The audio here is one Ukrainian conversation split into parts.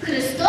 Христос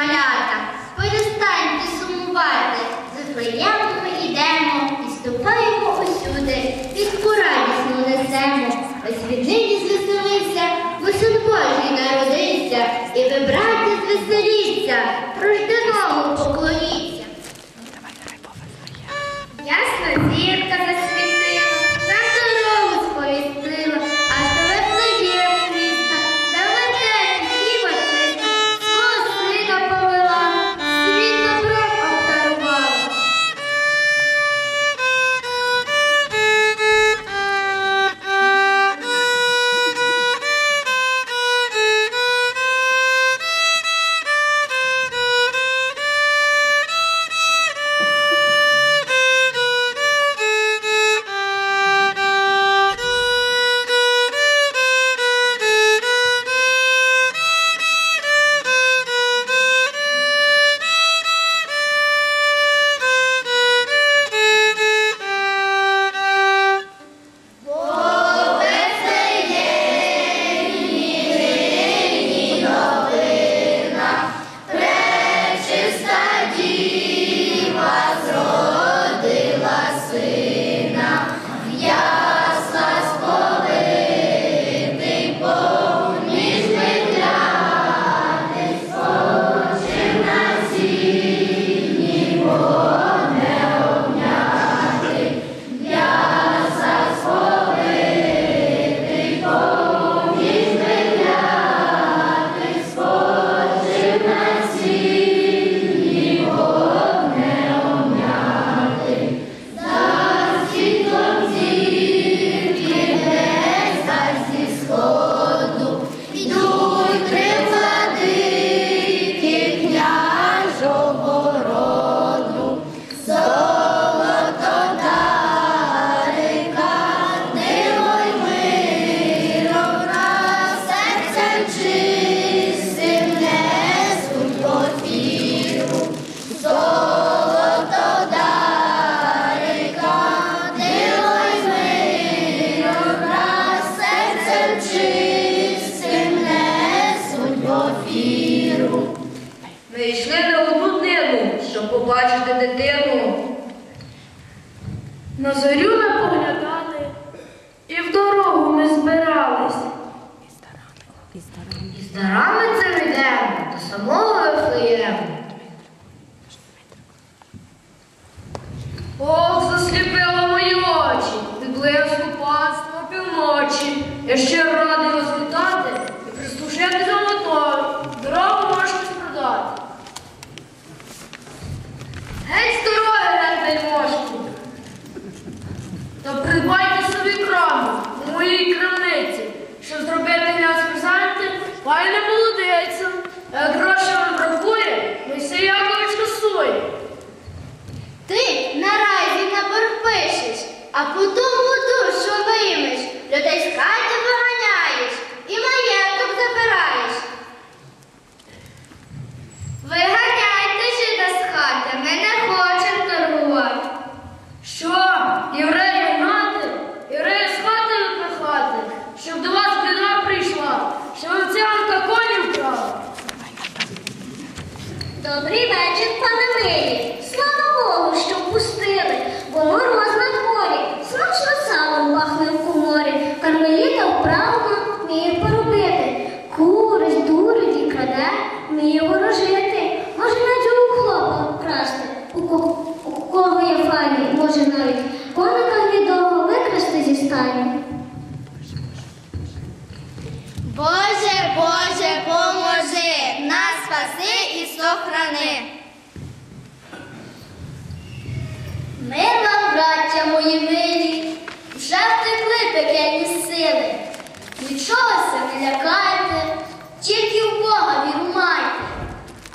малята, перестаньте сумувати, за флеєм ми йдемо і ступаємо усюди, від радісну несемо, ось від нині звеселився, бо син Божий народився, і ви, браття, звеселіться, рожденому поклоніться. Побачити дитину. На зорю ми поглядали, і в дорогу ми збирались. І з дарами цим йдемо до самого Вифлеєму. Ох, засліпило мої очі, від блиску панства півночі. Я ще радий вас вітати і прислушати за мотор. Дорогу можете продати. Геть з дороги, геть Та придбайте собі краму у моїй крамниці, щоб зробити для презенти, пай не молодицям. Як грошей вам бракує, Мойсей Якович касує. Ти наразі на борг пишеш, а потім воду, що виймеш, людей хати виганяєш і маєток забираєш. Виганяйте жида з хати, ми не хочемо торгувати. Що, євреї гнати, євреї з хати випихати, щоб до вас біда прийшла, щоб овцянка коні вкрала. Добрий вечір, пане милі. Слава Богу, що пустили,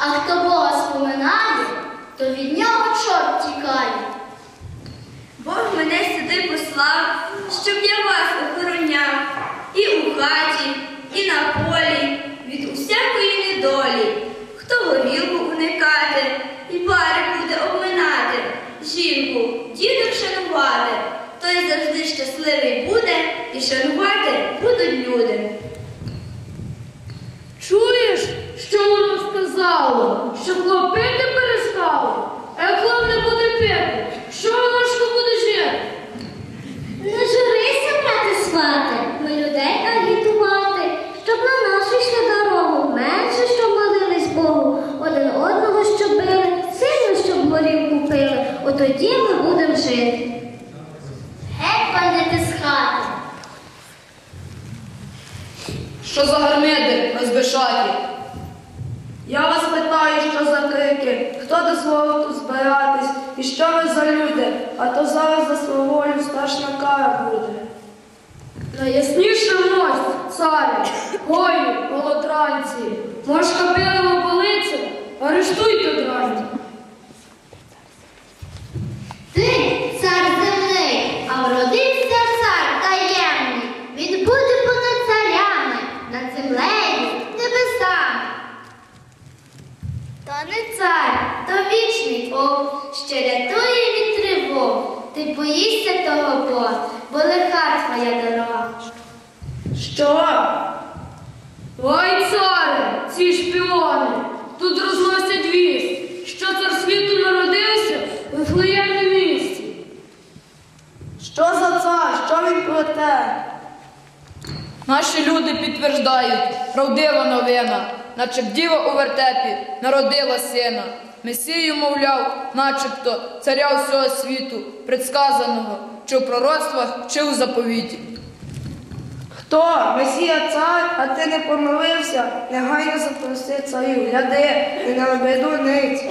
А хто Бога споминає, то від нього чорт тікає. Бог мене сюди послав, щоб я вас охороняв і у хаті, і на полі від усякої недолі. Хто горілку уникати і пари буде обминати, жінку, діток шанувати, той завжди щасливий буде і шанувати будуть люди. Чуєш, що воно сказало? Що хлоп пити перестало? А як хлоп не буде пити, що ножка буде жити? Не журися, брати свати, ми людей агітувати, щоб на нашу йшли дорогу, менше, щоб молились Богу, один одного, щоб били, сильно, щоб горілку пили, от тоді ми будемо жити. Геть з хати. Що за гармиди розбишаті? Я вас питаю, що за крики, хто дозволив тут збиратись, і що ви за люди, а то зараз за сваволю страшна кара буде. Найясніше мость, царя, гої, голотранці, мошка білого полиця, арештуйте драні. Ти цар земний, а вродився цар таємний. Він буде понад царями, над землею, небесами. То не цар, то вічний Бог, що рятує від тривог. Ти боїшся того Бога, бо лиха твоя дорога. Що? Ой, царе, ці шпіони, тут розносять вість, що цар світу народився в Вифлеємі місті. Що за цар? Що він плете? Наші люди підтверждають, правдива новина, наче б діва у вертепі народила сина. Месію, мовляв, начебто царя всього світу, предсказаного, чи в пророцтвах, чи у заповіті. Хто? Месія цар, а ти не помилився? Негайно запроси царю, гляди, не на ниць.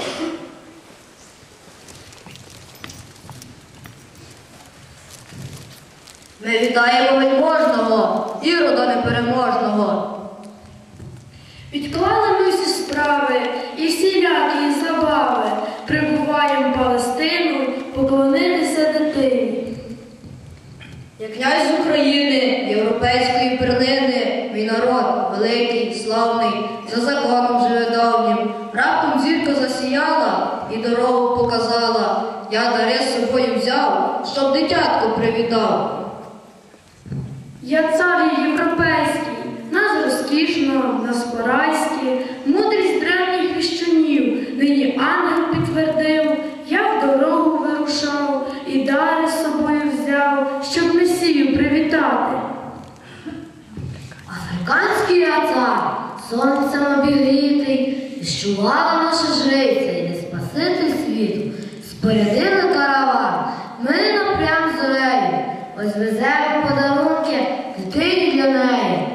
Ми вітаємо вельможного, ірода непереможного. Відклали ми всі справи і всілякі забави, прибуваємо в Палестину поклонитися дитині. Я князь з України, європейської перлини, мій народ великий, славний, за законом живе давнім. Раптом зірка засіяла і дорогу показала. Я дари з собою взяв, щоб дитятко привітав. Я цар європейський, нас розкішно, нас порайські, сонцем обігрітий, Віщувала наша жриця і не спасити світу. Спорядили караван, ми напрям зорею, ось веземо подарунки дитині для неї.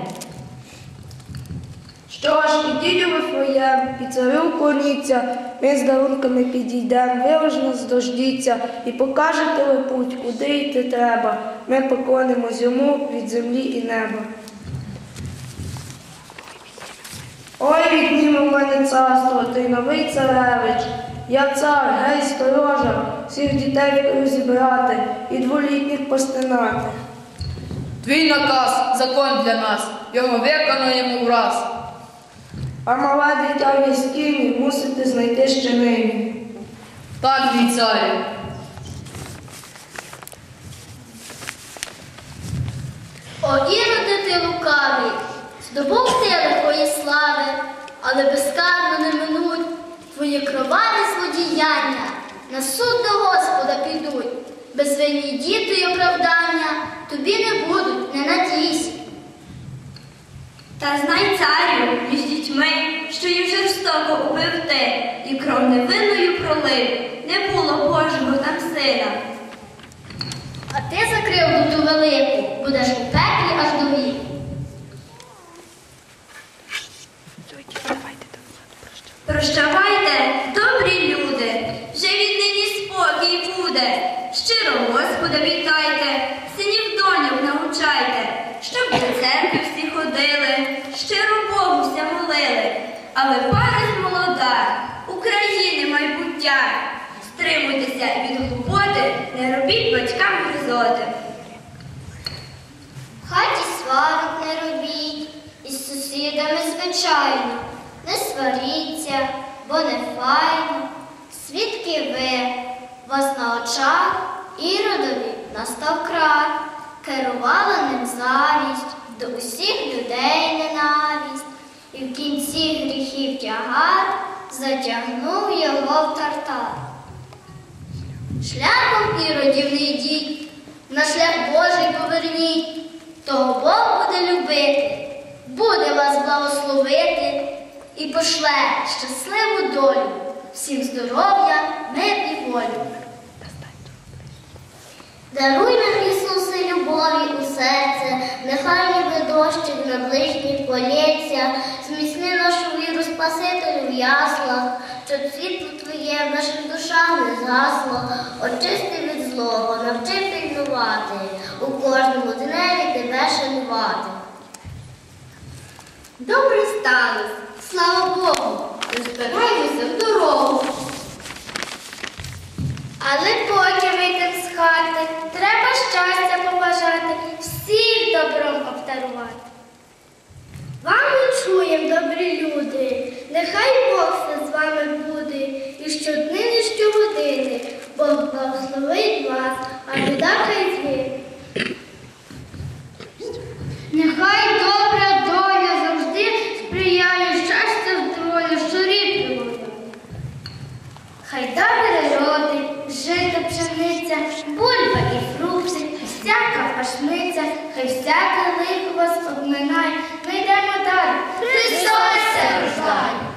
Що ж, ідіть у Вифлеєм, і царю вклоніться, ми з дарунками підійдем, ви ж нас дождіться, і покажете ви путь, куди йти треба. Ми поклонимось йому від землі і неба. Ой, відніме в мене царство, ти новий царевич. Я цар, гей, сторожа, всіх дітей розібрати і дволітніх постинати. Твій наказ, закон для нас, його виконуємо враз. А мале дитя в яскині мусите знайти ще нині. Так, мій царю. О, іроди ти лукавий, здобув ти легкої слави, але безкарно не минуть твої кроваві злодіяння, на суд до Господа підуть, безвинні діти й оправдання тобі не будуть, не надійся. Та знай царю між дітьми, що їх жорстоко убив ти, і кров невинною пролив, не було Божого там сина. А ти за кривду ту велику, будеш у пеклі аж до віку. Прощавайте, добрі люди, вже віднині спокій буде. Щиро Господа вітайте, синів доньок научайте, щоб до церкви всі ходили, щиро Богу вся молили. Але парень молода, України майбуття. Стримуйтеся від глупоти, не робіть батькам гризоти. В хаті сварок не робіть, із сусідами звичайно, не сваріться, бо не файно. Свідки ви, вас на очах іродові настав край, керувала ним завість, до усіх людей ненависть, і в кінці гріхів тягар затягнув його в тартар. Шляхом іродів не йдіть, на шлях Божий поверніть, того Бог буде любити, буде вас благословити і пошле щасливу долю, всім здоров'я, мир і волю. Даруй нам, Ісусе, любові у серце, нехай ніби дощик на ближніх полється, зміцни нашу віру Спасителю в яслах, щоб світло Твоє в наших душах не згасло, очисти від злого, навчи пильнувати, у кожному дневі тебе шанувати. Добре сталося, слава Богу, розбираємося в дорогу. Але поки вийдемо з хати, треба щастя побажати, всіх добром обдарувати. Вам чуєм, добрі люди, нехай Бог все з вами буде, і щоднини, щогодини, Бог благословить вас, а біда хай зміє. Нехай добра доля завжди сприяє щастя, здоров'я, щорі приводить. Хай добре родить, жито пшениця, бульба і фрукти, всяка пашниця, хай всяке лихо вас обминає. Ми йдемо далі. Христос рождає!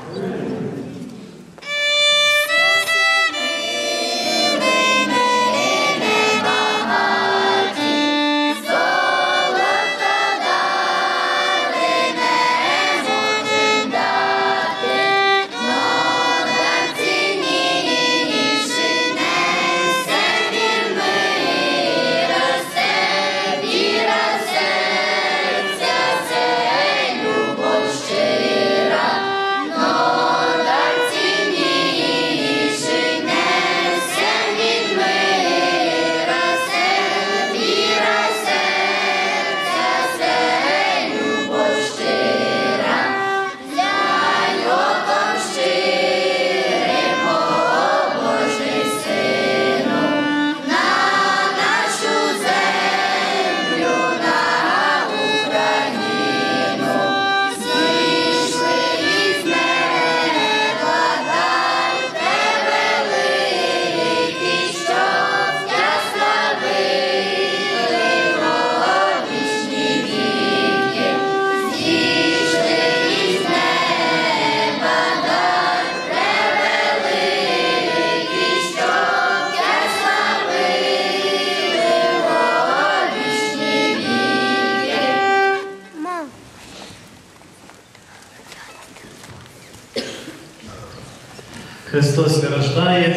Христос рождає,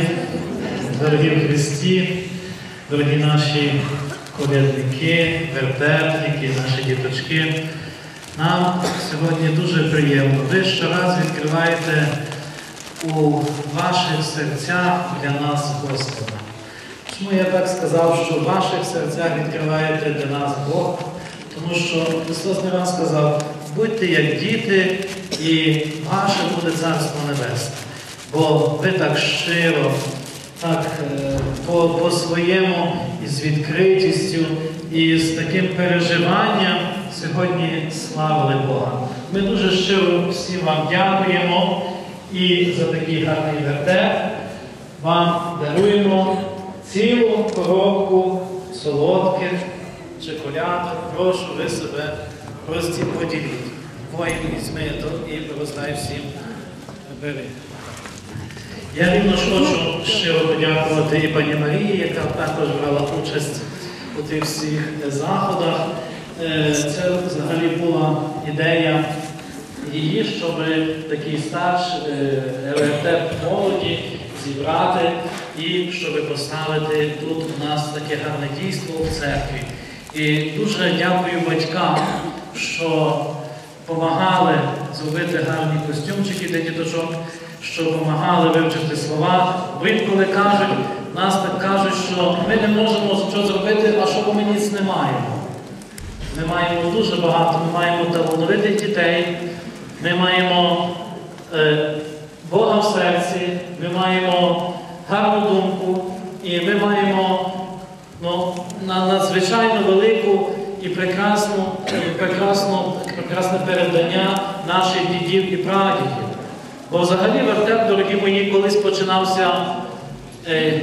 дорогі в Христі, дорогі наші колядники, вертепники, наші діточки. Нам сьогодні дуже приємно. Ви щораз відкриваєте у ваших серцях для нас Господа. Чому я так сказав, що в ваших серцях відкриваєте для нас Бог? Тому що Христос не раз сказав, будьте як діти, і ваше буде Царство Небесне. Бо ви так щиро, так е, по, по своєму і з відкритістю, і з таким переживанням сьогодні славили Бога. Ми дуже щиро всім вам дякуємо і за такий гарний вертеп вам даруємо цілу коробку солодких чоколядок. Прошу ви себе прості поділіть. Воїн візьми то і роздай всім бери. Я рівно хочу щиро подякувати і пані Марії, яка також брала участь у тих всіх заходах. Е, Це взагалі була ідея її, щоб такий старш РТ молоді зібрати і щоб поставити тут у нас таке гарне дійство в церкві. І дуже дякую батькам, що допомагали зробити гарні костюмчики для діточок, що допомагали вивчити слова. Бо інколи кажуть, нас так кажуть, що ми не можемо що зробити, а що ми ніц не маємо. Ми маємо дуже багато, ми маємо талановитих дітей, ми маємо е, Бога в серці, ми маємо гарну думку і ми маємо ну, надзвичайно велику і прекрасну, прекрасну, прекрасне передання наших дідів і прадідів. Бо взагалі вертеп, дорогі мої, колись починався, е,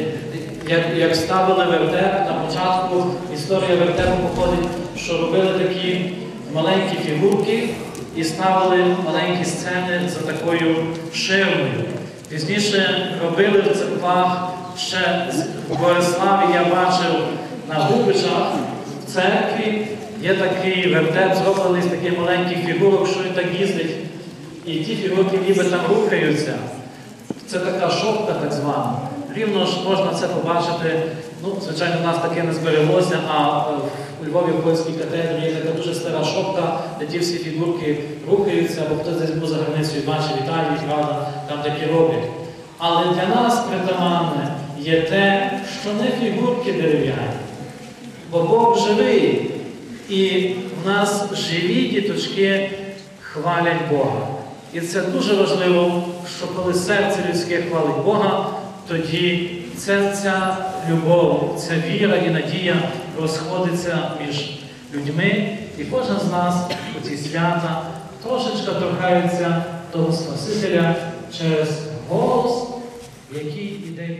як, як ставили вертеп на початку, історія вертепу походить, що робили такі маленькі фігурки і ставили маленькі сцени за такою ширмою. Пізніше робили в церквах ще в Бориславі, я бачив на Губичах в церкві є такий вертеп, зроблений з таких маленьких фігурок, що він так їздить. І ті фігурки ніби там рухаються. Це така шопка так звана. Рівно ж можна це побачити. Ну, звичайно, в нас таке не збереглося, а е, у Львові в польській катедрі є така дуже стара шопка, де ті всі фігурки рухаються, або хтось десь був за границею, бачив Італії, правда, там такі роблять. Але для нас притаманне є те, що не фігурки дерев'яні, бо Бог живий. І в нас живі діточки хвалять Бога. І це дуже важливо, що коли серце людське хвалить Бога, тоді ця, ця любов, ця віра і надія розходиться між людьми, і кожен з нас у ці свята трошечка торкається того Спасителя через голос, який іде